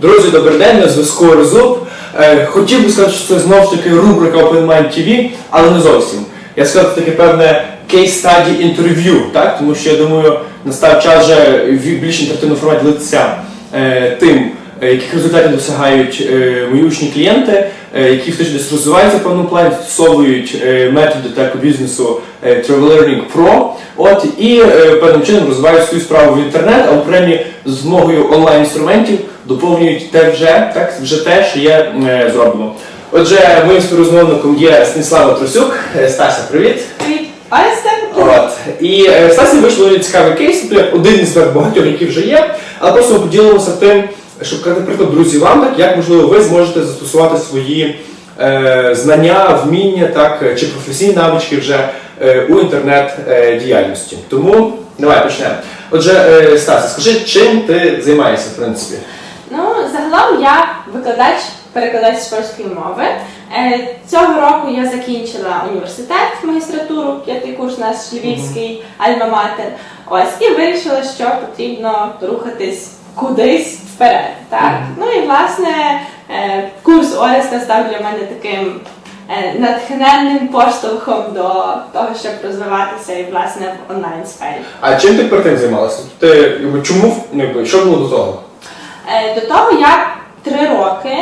Друзі, добрий день, на зв'язку Резуб. Е, Хотів би сказати, що це знову ж таки рубрика Open Mind TV, але не зовсім. Я сказав таке певне case study інтерв'ю, так? тому що я думаю, настав час вже в більш інтерактивному форматі ділитися е, тим, е, яких результатів досягають мої учні клієнти, е, які хтось десь розвиваються в певному плані, застосовують е, методи так бізнесу е, Travel Learning Pro, от і певним чином розвивають свою справу в інтернет, а окремі з допомогою онлайн-інструментів доповнюють те вже, так, вже те, що є зроблено. Отже, моїм співрозмовником є Станіслава Трусюк. Стася, привіт. Привіт, От. І Стасі вийшло цікавий кейс, один із багатьох, які вже є, але просто поділимося тим, щоб казати приклад друзі вам, так, як можливо ви зможете застосувати свої е, знання, вміння, так, чи професійні навички вже е, у інтернет-діяльності. Тому давай почнемо. Отже, е, Стася, скажи, чим ти займаєшся, в принципі? Ну, загалом я викладач, перекладач з польської мови. Е, Цього року я закінчила університет, магістратуру, п'ятий курс наш львівський альма-матер. Ось і вирішила, що потрібно рухатись кудись вперед. Так? Ну і власне е, курс Ореста став для мене таким. е, Натхненним поштовхом до того, щоб розвиватися і власне в онлайн сфері. А чим ти перед тим займалася? Ти чому що було до того? Е, До того я три роки.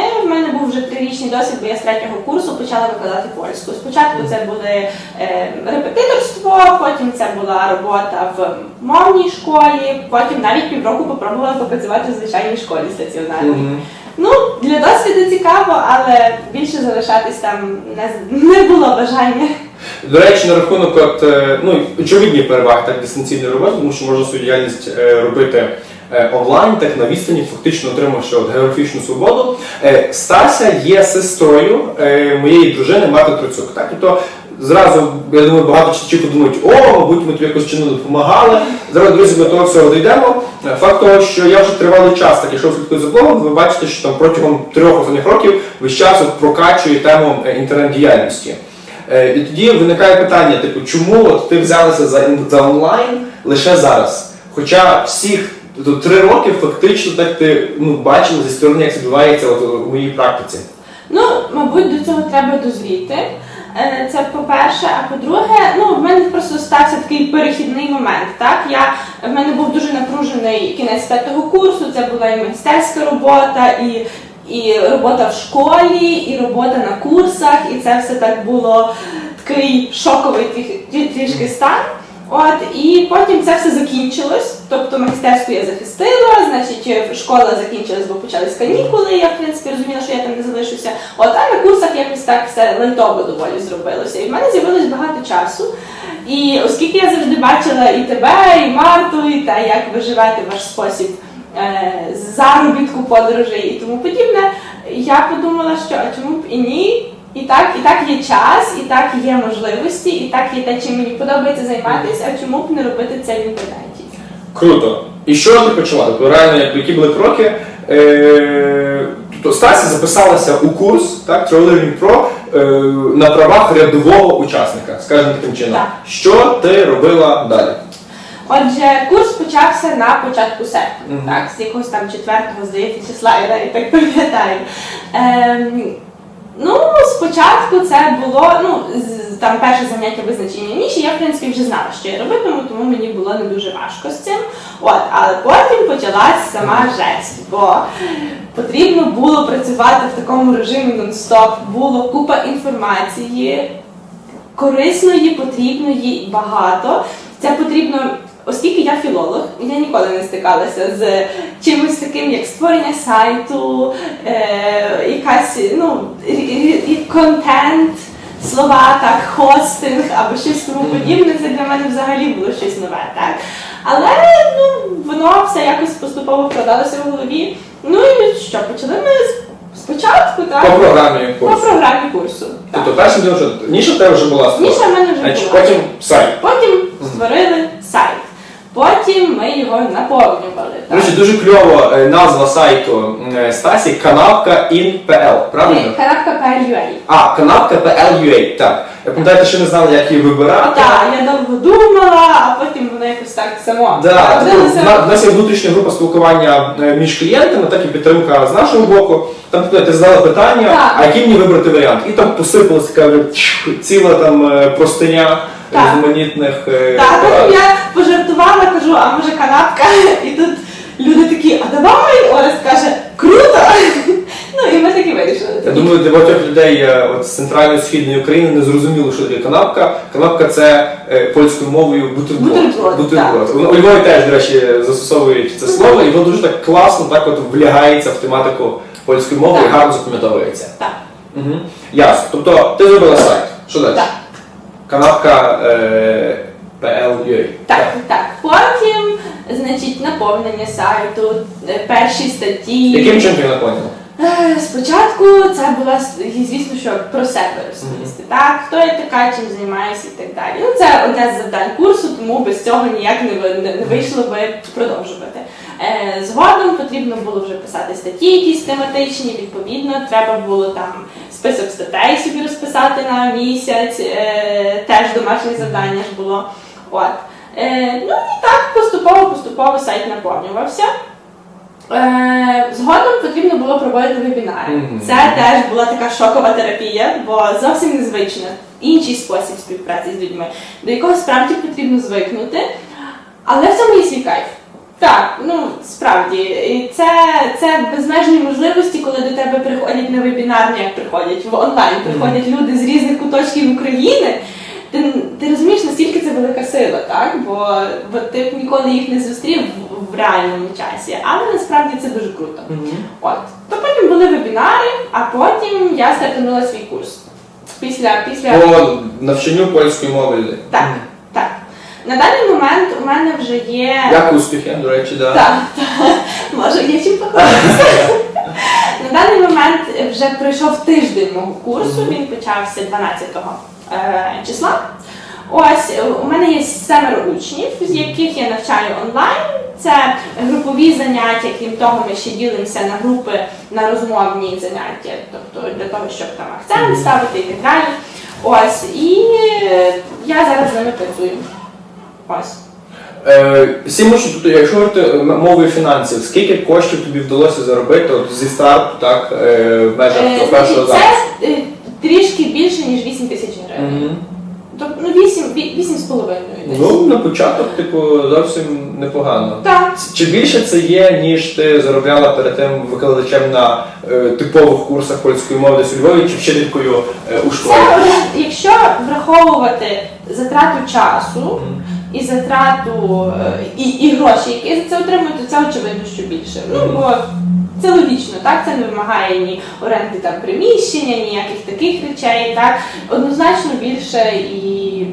Вже трирічний досвід, бо я з третього курсу почала викладати польську. Спочатку це були е, репетиторство, потім це була робота в мовній школі, потім навіть півроку попробувала попрацювати в звичайній школі стаціонарній. Ну, для досвіду цікаво, але більше залишатись там не, не було бажання. До речі, на рахунок от, е, ну, очевидні переваги так дистанційної роботи, тому що можна свою діяльність е, робити онлайн, так на відстані, фактично отримавши от, географічну свободу. Е, Стася є сестрою е, моєї дружини Марти Труцюк. Так? Тобто зразу, я думаю, багато читачів подумають, о, мабуть, ми тобі якось чинно допомагали. Зараз, друзі, ми того всього дійдемо. Е, Факт того, що я вже тривалий час, так якщо ви слідкуєте за блогом, ви бачите, що там протягом трьох останніх років весь час от прокачує тему е, інтернет-діяльності. Е, І тоді виникає питання: типу, чому от ти взялася за онлайн лише зараз? Хоча всіх тобто, три роки фактично так ти ну, бачила зі сторони, як це відбувається от, у моїй практиці. Ну, мабуть, до цього треба дозріти. Е, Це по-перше, а по-друге, ну в мене просто стався такий перехідний момент. Так, я в мене був дуже напружений кінець п'ятого курсу. Це була і магістерська робота, і, і робота в школі, і робота на курсах, і це все так було такий шоковий трішки стан. От і потім це все закінчилось. Тобто магістерську я захистила, значить школа закінчилась, бо почались канікули. Я в принципі розуміла, що я там не залишуся. От а на курсах якось так все лайтово доволі зробилося. І в мене з'явилось багато часу. І оскільки я завжди бачила і тебе, і Марту, і те, як ви живете ваш спосіб е, заробітку, подорожей і тому подібне, я подумала, що а чому б і ні? І так, і так є час, і так є можливості, і так є те, чим мені подобається займатися, а чому б не робити це в інтернеті? Круто. І що ти почала? Тобто реально, які були кроки? Е, тобто Стася записалася у курс так, Travel Learning Pro е, на правах рядового учасника, скажімо таким чином. Так. Що ти робила далі? Отже, курс почався на початку серпня, Мгм. так, з якогось там четвертого, здається, числа, я навіть так пам'ятаю. Ем, ну, спочатку це було, ну, там перше заняття визначення ніші, я, в принципі, вже знала, що я робитиму, тому мені було не дуже важко з цим. От, але потім почалась сама жесть, бо потрібно було працювати в такому режимі нон-стоп, було купа інформації, корисної, потрібної багато. Це потрібно, оскільки я філолог, я ніколи не стикалася з чимось таким, як створення сайту, е, якась ну, контент, слова, так, хостинг або щось тому подібне. Це для мене взагалі було щось нове, так. Але ну, воно все якось поступово вкладалося в голові. Ну і що, почали ми спочатку, так? По програмі По курсу. програмі курсу. Тобто першим ділом, що ніша в тебе вже була створена. Ніша в мене вже Значить, була. потім сайт. Потім створили сайт. Потім ми його наповнювали. До речі, дуже кльово е, назва сайту е, Стасі канапка in.pl, правильно? Канапка PLUA. А, канапка PL.ua, так. Я пам'ятаєте, що не знали, як її вибирати. Так, я довго думала, а потім воно якось так само. Да, тобто, Родилося. в на- в нас є внутрішня група спілкування е, між клієнтами, так і підтримка з нашого боку. Там тобто, ти задала питання, Так. а який мені вибрати варіант? І там посипалася така вже чх, ціла там е, простиня Так. різноманітних е, Так, порад. потім я пожартувала, кажу, а може канапка? І тут люди такі, а давай, Орест каже, круто! Ну і ми таки вирішили. Я думаю, для багатьох людей е, от, з центральної східної України не зрозуміло, що таке канапка. Канапка це е, польською мовою бутерброд. У у Львові теж, до речі, застосовують це слово, і воно дуже так класно, так от влягається в тематику польської мови і Так. гарно запам'ятовується. Так, Угу. Ясно. Тобто ти зробила сайт. Що далі? так. Канапка е, PL.ua. Так, так. Потім, значить, наповнення сайту, е, перші статті. Яким чином ти наповнила? Е, Спочатку це була звісно, що про себе розповісти. Так, хто я така, чим займаюся і так далі. Ну це одне з завдань курсу, тому без цього ніяк не ви- не, не вийшло би продовжувати. Е, Згодом потрібно було вже писати статті, якісь тематичні. Відповідно, треба було там список статей собі розписати на місяць. Е, Теж домашнє завдання ж було. От. Е, Ну і так поступово, поступово сайт наповнювався. Е, Згодом потрібно було проводити вебінари. Це теж була така шокова терапія, бо зовсім незвично. Інший спосіб співпраці з людьми, до якого справді потрібно звикнути, але в цьому є свій кайф. Так, ну справді, і це, це безмежні можливості, коли до тебе приходять на вебінарні, як приходять в онлайн, приходять люди з різних куточків України. Ти, ти розумієш, наскільки це велика сила, так? Бо, бо ти б ніколи їх не зустрів в, в реальному часі, але насправді це дуже круто. От. То потім були вебінари, а потім я стартанула свій курс. Після, після... По навчанню польської мови так. На даний момент у мене вже є. Як успіхи, до речі, да. Так, так. Може, є чим похвалитися. На даний момент вже пройшов тиждень мого курсу, він почався 12 е, числа. Ось е, у мене є семеро учнів, з яких я навчаю онлайн. Це групові заняття, крім того, ми ще ділимося на групи на розмовні заняття, тобто для того, щоб там акцент ставити і так далі. Ось, і е, я зараз з ними працюю. Ось. Е, тобто, якщо говорити мовою фінансів, скільки коштів тобі вдалося заробити от, зі старту, так, е, в межах Е, першого значить, запуску? Це е, трішки більше, ніж 8 тисяч гривень. Мгм. Тобто, ну 8, 8 з половиною десь. Ну, на початок, типу, зовсім непогано. Так. Чи більше це є, ніж ти заробляла перед тим викладачем на е, типових курсах польської мови десь у Львові чи вчителькою е, у школі? Це якщо враховувати затрату часу Мгм. І затрату е, і, і гроші, які за це отримую, то це очевидно, що більше. Ну бо це логічно, так це не вимагає ні оренди там приміщення, ніяких таких речей. Так однозначно більше і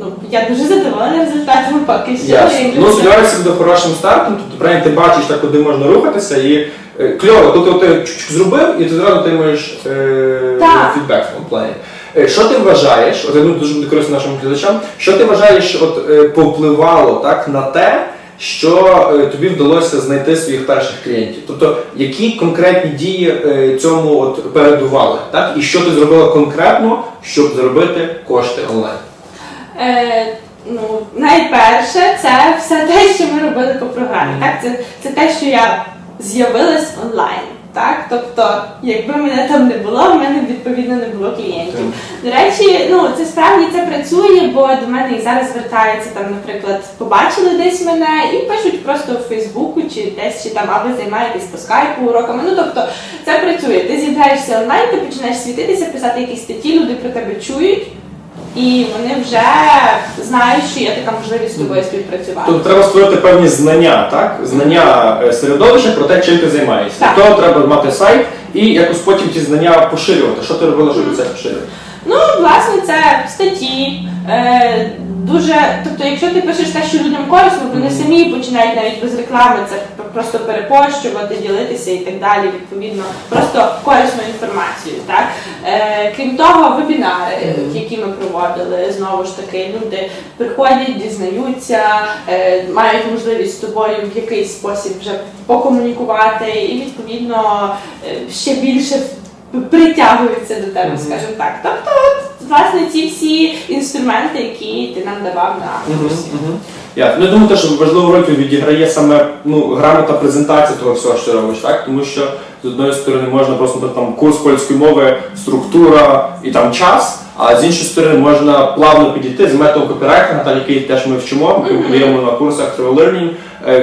ну я дуже задоволена результатами поки що. Якщо Ну, сподіваюся, буде хорошим стартом, тобто правильно ти бачиш, так, куди можна рухатися, і е, кльово, тобто ти чуть-чуть зробив, і ти зразу отримуєш е, фідбек в плані. Е, Що ти вважаєш, от я думаю, дуже буде корисно нашим глядачам, що ти вважаєш, от е, повпливало так на те, що е, тобі вдалося знайти своїх перших клієнтів? Тобто, які конкретні дії цьому от передували, так? І що ти зробила конкретно, щоб заробити кошти онлайн? Е, ну, найперше, це все те, що ми робили по програмі. Так, це, це те, що я з'явилась онлайн. Так, тобто, якби мене там не було, в мене відповідно не було клієнтів. До речі, ну це справді це працює, бо до мене і зараз звертаються там, наприклад, побачили десь мене і пишуть просто в Фейсбуку чи десь чи там, а ви займаєтесь по скайпу уроками. Ну тобто це працює. Ти з'являєшся онлайн, ти починаєш світитися, писати якісь статті, люди про тебе чують. І вони вже знають, що є така можливість з тобою співпрацювати. Тобто треба створити певні знання, так? Знання е, середовища про те, чим ти займаєшся. Так. Того треба мати сайт і якось потім ті знання поширювати. Що ти робила, щоб це поширювати? Ну, власне, це статті. Е, дуже, тобто, якщо ти пишеш те, що людям корисно, вони самі починають навіть без реклами це просто перепощувати, ділитися і так далі. Відповідно, просто корисну інформацію. Так е, крім того, вебінари, які ми проводили, знову ж таки, люди приходять, дізнаються, е, мають можливість з тобою в якийсь спосіб вже покомунікувати, і відповідно е, ще більше притягуються до тебе, скажімо так. Тобто, от, власне, ці всі інструменти, які ти нам давав на курсі. мгм. Я ну, думаю, теж важливу роль відіграє саме ну, грамотна презентація того всього, що робиш, так? Тому що з одної сторони можна просто ну, там курс польської мови, структура і там час, а з іншої сторони можна плавно підійти з методом копірайтинга, який теж ми вчимо, ми Мгм. даємо на курсах Learning,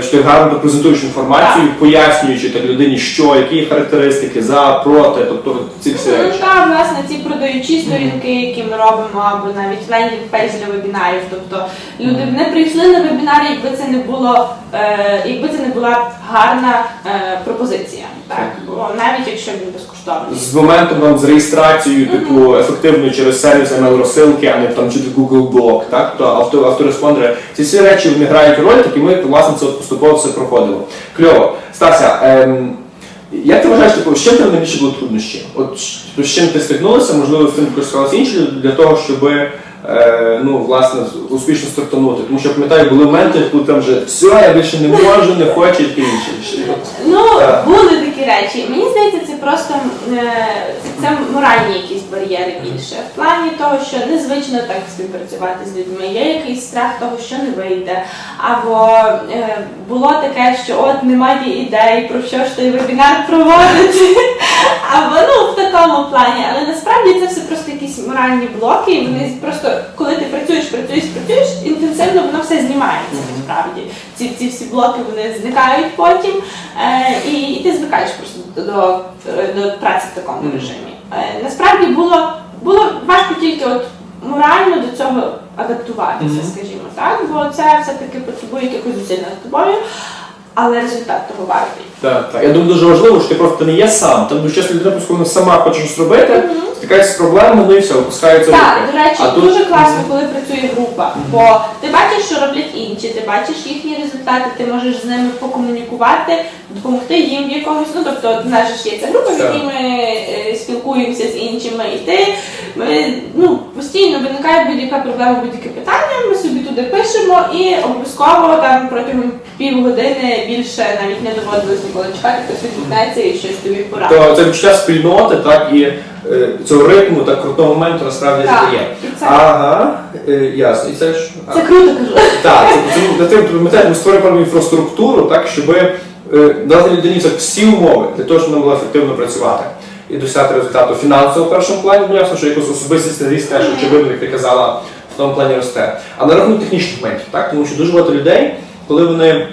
що ти гарно презентуєш інформацію, пояснюючи так людині, що, які характеристики, за, проти, тобто ці всі Ну, речі. так, власне, ці продаючі сторінки, які ми робимо, або навіть лендінг пейдж для вебінарів. Тобто люди б не прийшли на вебінар, якби це не було, е, якби це не була гарна е, пропозиція. Так, навіть якщо він безкоштовний. з моментом там, з реєстрацією, типу, ефективною через сервіс email розсилки, а не там через Google Blog, так? То авто, автореспондери. Ці всі речі вони грають роль, так і ми власне це поступово все проходимо. Кльово. Стася, ем, як ти вважаєш, типу, з чим тебе найбільше було труднощі? От з- чим ти стикнулася, можливо, з цим користувалися інші для того, щоб е, ну, власне, успішно стартанути. Тому що пам'ятаю, були моменти, коли там вже все, я більше не можу, не хочу і таке інше. Ну, були такі речі. Мені здається, це просто е, це моральні якісь бар'єри більше. В плані того, що незвично так співпрацювати з людьми. Є якийсь страх того, що не вийде. Або е, було таке, що от немає ідей, про що ж той вебінар проводити. Або ну в такому плані. Але насправді це все просто якісь моральні блоки, і вони просто, коли ти працюєш, працюєш, працюєш, інтенсивно воно все знімається насправді. Ці, ці всі блоки вони зникають потім, е, і, і ти звикаєш просто до, до, до праці в такому режимі. Е, насправді було, було важко тільки от морально до цього адаптуватися, скажімо так, бо це все-таки потребує якихось зусиль над тобою, але результат того вартий. Так, так. Я думаю, дуже важливо, що ти просто не є сам. Там дуже часто людина просто вона сама хоче щось робити, стикається з проблемами, ну і все, опускається Так, руки. до речі, А тут- дуже класно, коли працює група, бо ти бачиш, що роблять інші, ти бачиш їхні результати, ти можеш з ними покомунікувати, допомогти їм в якомусь. Ну тобто, в нас ж є ця група, в якій ми е, спілкуємося з іншими, і ти ми ну постійно виникає будь-яка проблема, будь-яке питання. Ми собі туди пишемо і обов'язково там протягом півгодини більше навіть не доводилось ніколи чекати, хтось відгукнеться і щось тобі порадить. То це відчуття спільноти, так, і е, цього ритму, так крутого моменту насправді Так, задає. і це, Ага, е, ясно. І це ж. а, це круто кажу. Так, це, це, для тим, пам'ятаєте, ми створюємо певну інфраструктуру, так, щоб е, дати людині це всі умови для того, щоб вона могла ефективно працювати і досягти результату фінансово в першому плані. Ну, ясно, що якось особистість ріст теж очевидно, як ти казала, в тому плані росте. А на рахунок технічних моментів, так, тому що дуже багато людей, коли вони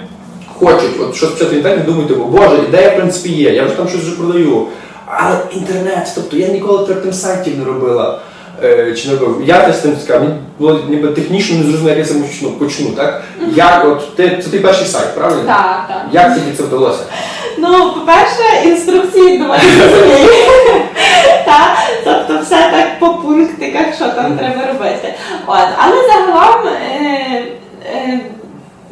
хочуть от щось почати в інтернеті, думають, типу, боже, ідея в принципі є, я вже там щось вже продаю. Але інтернет, тобто я ніколи перед сайтів не робила. Е, чи не робив. Я теж з тим мені було ніби технічно не зрозуміло, як я почну, почну так? Як от ти це твій перший сайт, правильно? Так, так. Як тобі це вдалося? Ну, по-перше, інструкції доволі зрозумілі. Тобто все так по пунктиках, що там треба робити. От. Але загалом е, е,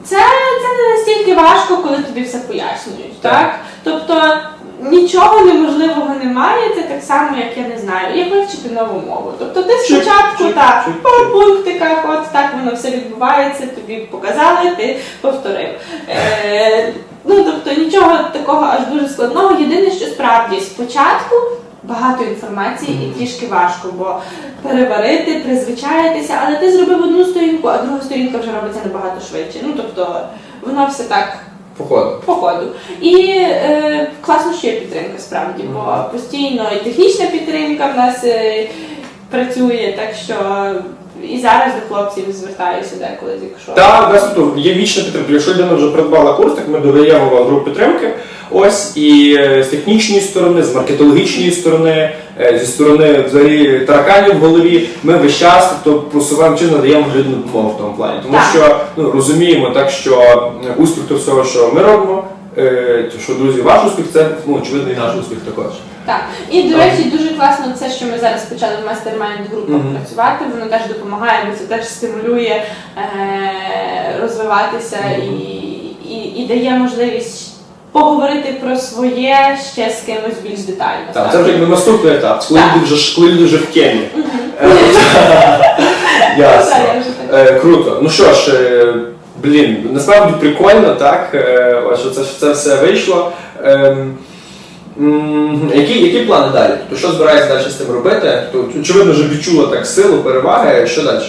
це, це не настільки важко, коли тобі все пояснюють. Так. Тобто нічого неможливого немає, це так само, як я не знаю, як вивчити нову мову. Тобто ти спочатку так, по пунктиках, от так воно все відбувається, тобі показали, ти повторив. Е, ну тобто нічого такого аж дуже складного. Єдине, що справді спочатку багато інформації і трішки важко, бо переварити, призвичаїтися, але ти зробив одну сторінку, а друга сторінка вже робиться набагато швидше. Ну тобто воно все так Походу. по ходу. І е, класно, що є підтримка справді, бо постійно і технічна підтримка в нас е, працює, так що і зараз до хлопців звертаюся деколи, якщо. Так, у нас тут є вічна підтримка. Якщо людина вже придбала курс, так ми додаємо вам групу підтримки. Ось і е, з технічної сторони, з маркетологічної сторони, е, зі сторони взагалі тараканів в голові, ми весь час тобто, просуваємо чи надаємо людину допомогу в тому плані. Тому Так. що ну, розуміємо так, що е, успіх того всього, що ми робимо, що друзі, ваш успіх це ну, очевидно і наш успіх також. Так. І до речі, дуже класно це, що ми зараз почали в мастермайнд групах Мгм. працювати. Воно теж допомагає, бо це теж стимулює е, розвиватися і, і, і дає можливість поговорити про своє ще з кимось більш детально. Так, це вже якби наступний етап, коли Так. люди вже коли люди вже в темі. Е, Ясно. Так, так. Е, Круто. Ну що ж, е, блін, насправді прикольно, так? е, Ось це, це все вийшло. Ем, Які, які плани далі? Тобто, що збираєшся далі з тим робити? Тобто, очевидно, вже відчула так силу, переваги. Що далі?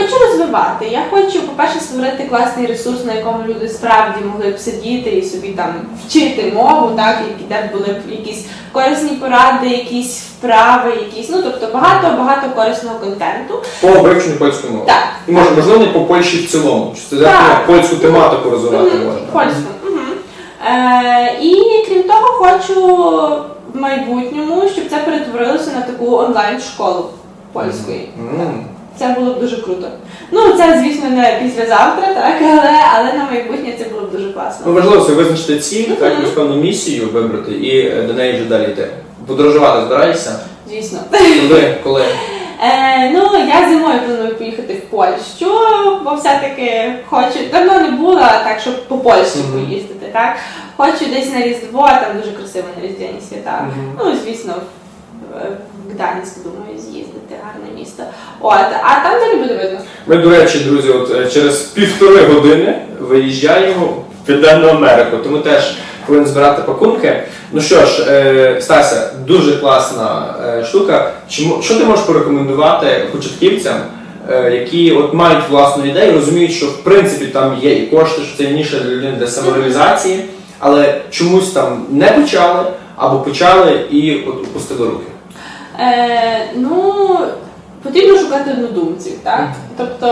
Хочу розвивати. Я хочу, по-перше, створити класний ресурс, на якому люди справді могли б сидіти і собі там вчити мову, так, і де були б якісь корисні поради, якісь вправи, якісь, ну тобто багато багато корисного контенту. По вивченню польської мови. Так. І може, можливо, не по Польщі в цілому. Чи це Так. польську тематику розвивати можна? Польську. Е, і крім того, хочу в майбутньому, щоб це перетворилося на таку онлайн-школу польської. М. Це було б дуже круто. Ну, це, звісно, не післязавтра, так, але, але на майбутнє це було б дуже Ну, класно. важливо це визначити ціль, так, якусь певну місію вибрати і е, до неї вже далі йти. Подорожувати збираєшся? Звісно. Коли? Коли? Е, ну, я зимою планую поїхати в Польщу, бо все-таки хочу. Давно не була так, щоб по Польщі Мгм. поїздити, так? Хочу десь на Різдво, там дуже красиво на Різдвяні свята. Мгм. Ну, звісно, в Гданськ, думаю, з'їздити, гарне місто. От, а там далі буде видно. Ми, до речі, друзі, от е, через півтори години виїжджаємо в Південну Америку, тому теж повинен збирати пакунки. Ну що ж, е, Стася, дуже класна е, штука. Чому що ти можеш порекомендувати початківцям, е, які от мають власну ідею, розуміють, що в принципі там є і кошти, що це ніша для людини для самореалізації, але чомусь там не почали або почали і от опустили руки. Е, ну, потрібно шукати однодумців, так? Тобто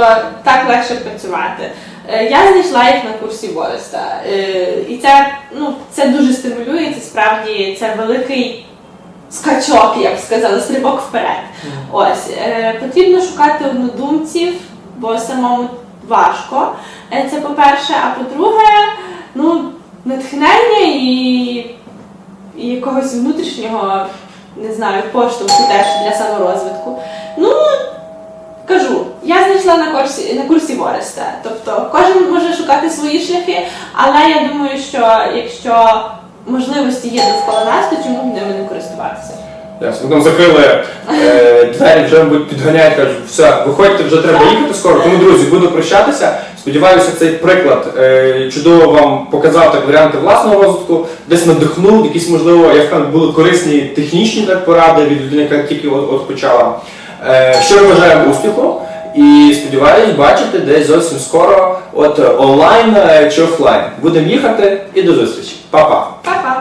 так легше працювати. Е, я знайшла їх на курсі Вореста. Е, і це, ну, це дуже стимулює, це справді це великий скачок, я б сказала, стрибок вперед. Ось, е, потрібно шукати однодумців, бо самому важко. Це по-перше, а по-друге, ну, натхнення і, і якогось внутрішнього, не знаю, поштовху теж для саморозвитку. Ну, кажу, я знайшла на курсі на курсі Вореста. Тобто кожен може шукати свої шляхи, але я думаю, що якщо можливості є довкола нас, то чому б ними не користуватися? Ясно. Там закрили е, двері, вже мабуть, підганяють, кажуть, все, виходьте, вже треба їхати скоро. Тому, друзі, буду прощатися. Сподіваюся, цей приклад е, чудово вам показав так варіанти власного розвитку, десь надихнув, якісь, можливо, я впевнений, були корисні технічні так, поради від людини, яка тільки от, от почала. Е, щиро бажаємо успіху і сподіваюсь бачити десь зовсім скоро, от онлайн чи офлайн. Будемо їхати і до зустрічі. Па-па! Па-па!